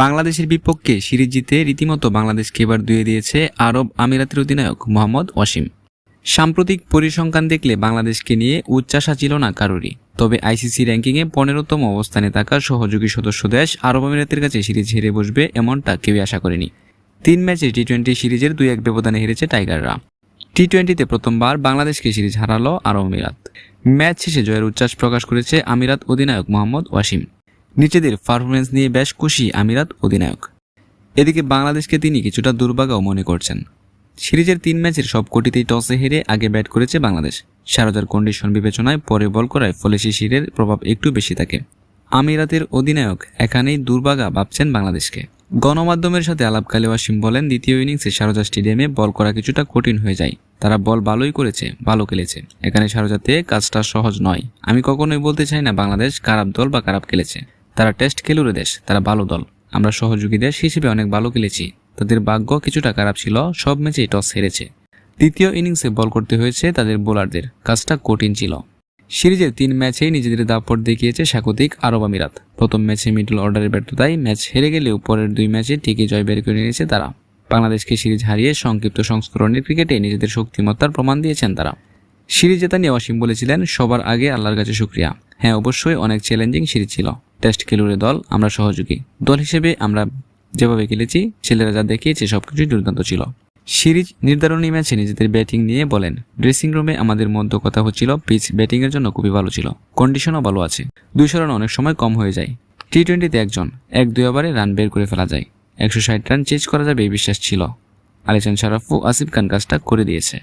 বাংলাদেশের বিপক্ষে সিরিজ জিতে রীতিমতো বাংলাদেশকে এবার দুয়ে দিয়েছে আরব আমিরাতের অধিনায়ক মোহাম্মদ অসীম। সাম্প্রতিক পরিসংখ্যান দেখলে বাংলাদেশকে নিয়ে উচ্চাসা ছিল না কারোরই। তবে আইসিসি র্যাঙ্কিংয়ে পনেরোতম অবস্থানে থাকা সহযোগী সদস্য দেশ আরব আমিরাতের কাছে সিরিজ হেরে বসবে এমনটা কেউই আশা করেনি। তিন ম্যাচে টি টোয়েন্টি সিরিজের দুই এক ব্যবধানে হেরেছে টাইগাররা। টি টোয়েন্টিতে প্রথমবার বাংলাদেশকে সিরিজ হারালো আরব আমিরাত। ম্যাচ শেষে জয়ের উচ্ছ্বাস প্রকাশ করেছে আমিরাত অধিনায়ক মোহাম্মদ ওয়াসিম নিজেদের পারফরমেন্স নিয়ে বেশ খুশি আমিরাত অধিনায়ক। এদিকে বাংলাদেশকে তিনি কিছুটা দুর্ভাগাও মনে করছেন। সিরিজের তিন ম্যাচের সব কোটিতেই টসে হেরে আগে ব্যাট করেছে বাংলাদেশ। সারজার কন্ডিশন বিবেচনায় পরে বল করায় ফলে শিশিরের প্রভাব একটু বেশি থাকে। আমিরাতের অধিনায়ক এখানেই দুর্ভাগা ভাবছেন বাংলাদেশকে। গণমাধ্যমের সাথে আলাপকালে ওয়াসিম বলেন, দ্বিতীয় ইনিংসে সারজা স্টেডিয়ামে বল করা কিছুটা কঠিন হয়ে যায়। তারা বল ভালোই করেছে, ভালো খেলেছে। এখানে সারজাতে কাজটা সহজ নয়। আমি কখনোই বলতে চাই না বাংলাদেশ খারাপ দল বা খারাপ খেলেছে। তারা টেস্ট খেলুড়ে দেশ, তারা ভালো দল। আমরা সহযোগী দেশ হিসেবে অনেক ভালো খেলেছি। তাদের ভাগ্য কিছুটা খারাপ ছিল, সব ম্যাচেই টস হেরেছে। দ্বিতীয় ইনিংসে বল করতে হয়েছে তাদের বোলারদের, কাজটা কঠিন ছিল। সিরিজের তিন ম্যাচেই নিজেদের দাপট দেখিয়েছে স্বাগতিক আরব আমিরাত। প্রথম ম্যাচে মিডল অর্ডারের ব্যর্থতায় ম্যাচ হেরে গেলেও পরের দুই ম্যাচে ঠিকই জয় বের করে নিয়েছে তারা। বাংলাদেশকে সিরিজ হারিয়ে সংক্ষিপ্ত সংস্করণের ক্রিকেটে নিজেদের শক্তিমত্তার প্রমাণ দিয়েছেন তারা। সিরিজ জেতা নিয়ে অসীম বলেছিলেন, সবার আগে আল্লাহর কাছে শুক্রিয়া। হ্যাঁ অবশ্যই অনেক চ্যালেঞ্জিং সিরিজ ছিল। টেস্ট খেলুড়ে দল আমরা সহযোগী। দল হিসেবে আমরা যেভাবে খেলেছি, ছেলেরা যা দেখিয়েছে সবকিছুই দুর্দান্ত ছিল। সিরিজ নির্ধারণী ম্যাচে নিজেদের ব্যাটিং নিয়ে বলেন ড্রেসিং রুমে আমাদের মধ্য কথা হচ্ছিল পিচ ব্যাটিংয়ের জন্য খুবই ভালো ছিল। কন্ডিশনও ভালো আছে। দুইশো রান অনেক সময় কম হয়ে যায়। টি টোয়েন্টিতে একজন, এক দুই ওভারে রান বের করে ফেলা যায়। একশো ষাট রান চেঞ্জ করা যাবে এই বিশ্বাস ছিল। আলিচান শারাফ ও আসিফ খান কাজটা করে দিয়েছে।